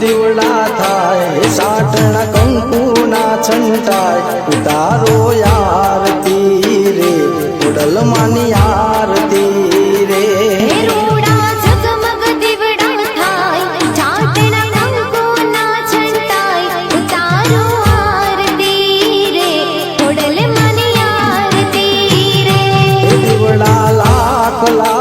દીવડા થાય સાટણ કંકુના છંટાય ઉતારો આરતી રે ઉડલ માની આરતી રે લાખ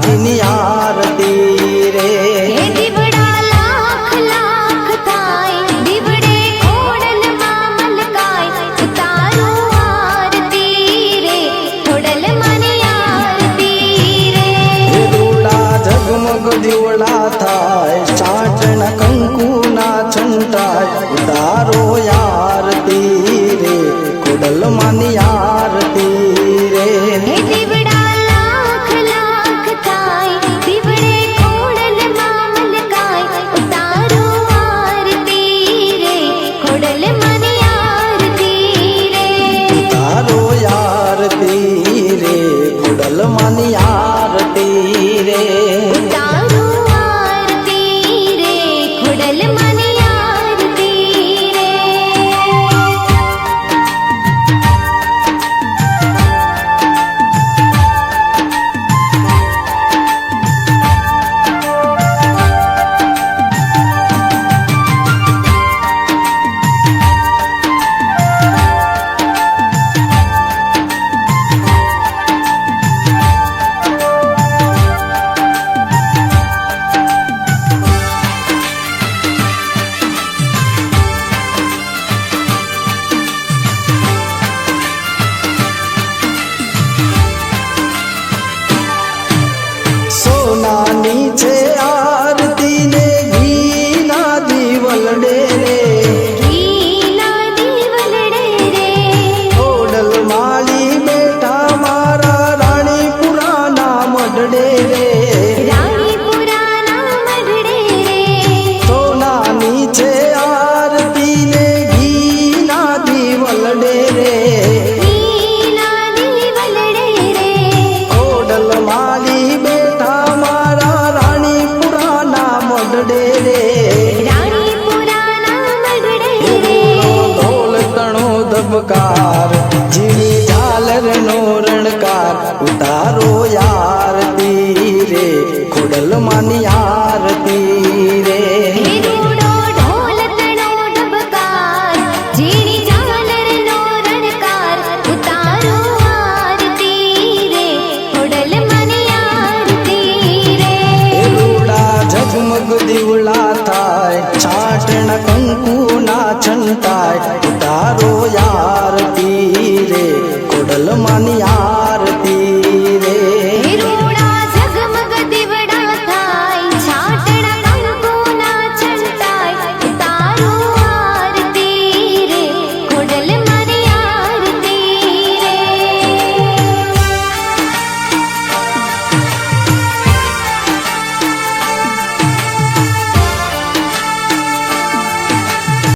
માતાજીની આરતી રે. દીવડા થાય સાચણ કંકુના છંટાય ઉતારો યાર તીરે કુડલમાં આરતી રે કુડલ માની આરતી રે તારું આરતી না নিচে ઓમકાર જીણી ઝાલર નો રણકાર ઉતારો યાર તીરે ખોડલ માની યાર